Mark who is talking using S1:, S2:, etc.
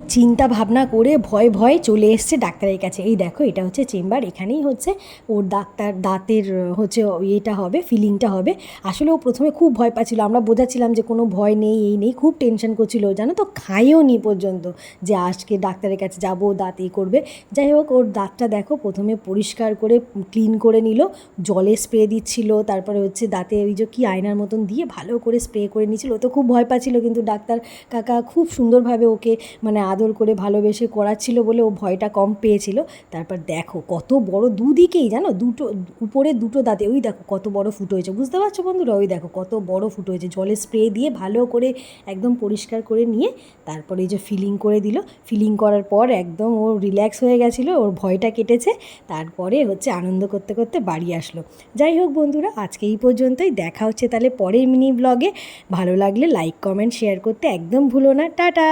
S1: চিন্তা ভাবনা করে ভয় ভয় চলে এসছে ডাক্তারের কাছে। এই দেখো, এটা হচ্ছে চেম্বার, এখানেই হচ্ছে ওর ডাক্তার, দাঁতের, হচ্ছে ইয়েটা হবে, ফিলিংটা হবে। আসলে ও প্রথমে খুব ভয় পাচ্ছিল, আমরা বোঝাচ্ছিলাম যে কোনো ভয় নেই, এই নেই, খুব টেনশন করছিল জানো তো? খাইও নি পর্যন্ত যে আজকে ডাক্তারের কাছে যাব, দাঁত এই করবে। যাই হোক, ওর দাঁতটা দেখো, প্রথমে পরিষ্কার করে, ক্লিন করে নিল, জলে স্প্রে দিচ্ছিল, তারপরে হচ্ছে দাঁতে ওই যে কি আয়নার মতন দিয়ে ভালো করে স্প্রে করে নিয়েছিল ও তো খুব ভয় পাচ্ছিল কিন্তু ডাক্তার কাকা খুব সুন্দরভাবে ওকে মানে আদর করে ভালোবেসে করাচ্ছিল বলে ও ভয়টা কম পেয়েছিল। তারপর দেখো, কত বড় দুদিকেই জানো, দুটো, উপরে দুটো দাঁতে, ওই দেখো কত বড় ফুটো হয়েছে। বুঝতে পারছ বন্ধুরা? ওই দেখো কত বড় ফুটো হয়েছে। জলে স্প্রে দিয়ে ভালো করে একদম পরিষ্কার করে নিয়ে তারপরে এই যে ফিলিং করে দিল। ফিলিং করার পর একদম ও রিল্যাক্স হয়ে গেছিল, ওর ভয়টা কেটেছে। তারপরে হচ্ছে আনন্দ করতে করতে বাড়ি আসলো। যাই হোক বন্ধুরা, আজকে এই পর্যন্তই। দেখা হচ্ছে তাহলে পরের মিনি ব্লগে। ভালো লাগলে লাইক, কমেন্ট, শেয়ার করতে একদম ভুলো না। টাটা!